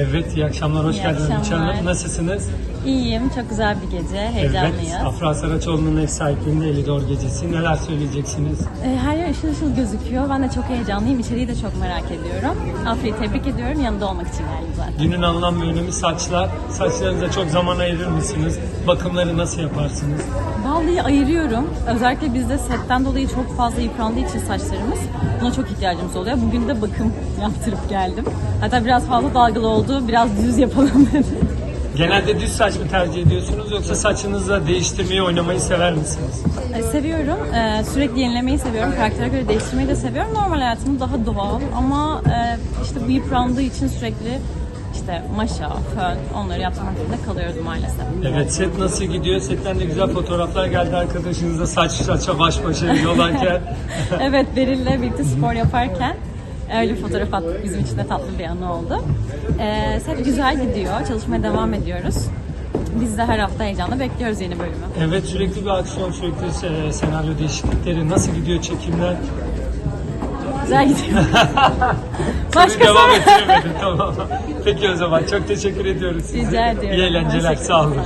Evet, iyi akşamlar, hoş İyi geldiniz akşamlar. Nasılsınız? İyiyim, çok güzel bir gece, heyecanlıyız. Evet, Afra Saraçoğlu'nun ev sahipliğinde Elidor Gecesi. Neler söyleyeceksiniz? Ee, Her yer ışıl ışıl gözüküyor. Ben de çok heyecanlıyım. İçeriği de çok merak ediyorum. Afra'yı tebrik ediyorum. Yanında olmak için geldim zaten. Günün anlam ve önemi saçlar. Saçlarınıza çok zaman ayırır mısınız? Bakımları nasıl yaparsınız? Vallahi ayırıyorum. Özellikle bizde setten dolayı çok fazla yıprandığı için saçlarımız buna çok ihtiyacımız oluyor. Bugün de bakım yaptırıp geldim. Hatta biraz fazla dalgalı oldu. Biraz düz yapalım dedim. Genelde düz saç mı tercih ediyorsunuz yoksa saçınızla değiştirmeyi, oynamayı sever misiniz? Ee, Seviyorum. Ee, Sürekli yenilemeyi seviyorum. Karaktere göre değiştirmeyi de seviyorum. Normal hayatım daha doğal ama e, işte bu yıprandığı için sürekli işte maşa, fön onları yapmak zorunda kalıyoruz maalesef. Evet, set nasıl gidiyor? Setten de güzel fotoğraflar geldi arkadaşınızla saç saça baş başa yollarken. evet Beril'le birlikte spor yaparken öyle bir fotoğraf attık. Bizim için de tatlı bir anı oldu. Ee, set güzel gidiyor. Çalışmaya devam ediyoruz. Biz de her hafta heyecanla bekliyoruz yeni bölümü. Evet, sürekli bir aksiyon, sürekli se- senaryo değişiklikleri. Nasıl gidiyor çekimler? Güzel gidiyor. Başka devam ettiremedim tamam. Peki o zaman çok teşekkür ediyoruz size. Rica ediyorum. İyi eğlenceler sağ olun.